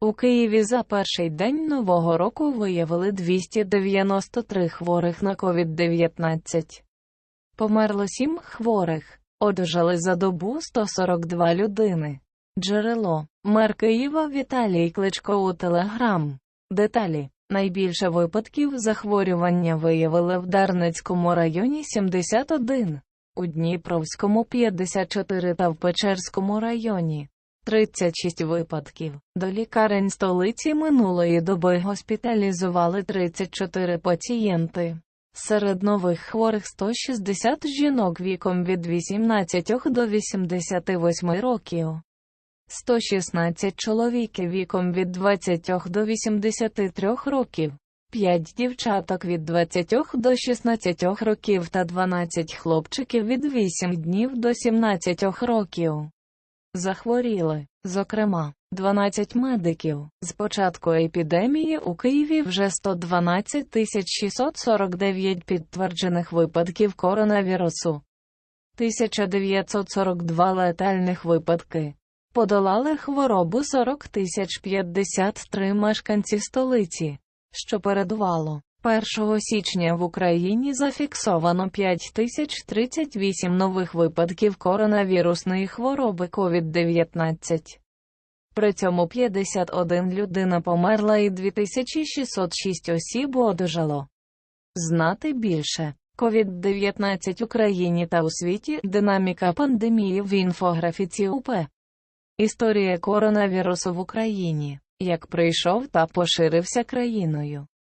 У Києві за перший день нового року виявили 293 хворих на COVID-19. Померло 7 хворих, одужали за добу 142 людини. Джерело. Мер Києва Віталій Кличко у Телеграм. Деталі. Найбільше випадків захворювання виявили в Дарницькому районі 71, у Дніпровському 54 та в Печерському районі 36 випадків. До лікарень столиці минулої доби госпіталізували 34 пацієнти. Серед нових хворих 160 жінок віком від 18 до 88 років. 116 чоловіків віком від 20 до 83 років, 5 дівчаток від 20 до 16 років та 12 хлопчиків від 8 днів до 17 років. Захворіли, зокрема, 12 медиків. З початку епідемії у Києві вже 112 649 підтверджених випадків коронавірусу. 1942 летальних випадки. Подолали хворобу 40 тисяч 53 мешканці столиці, що передувало. 1 січня в Україні зафіксовано 5038 нових випадків коронавірусної хвороби COVID-19. При цьому 51 людина померла і 2606 осіб одужало. Знати більше. COVID-19 Україні та у світі динаміка пандемії в інфографіці УП. Історія коронавірусу в Україні, як прийшов та поширився країною.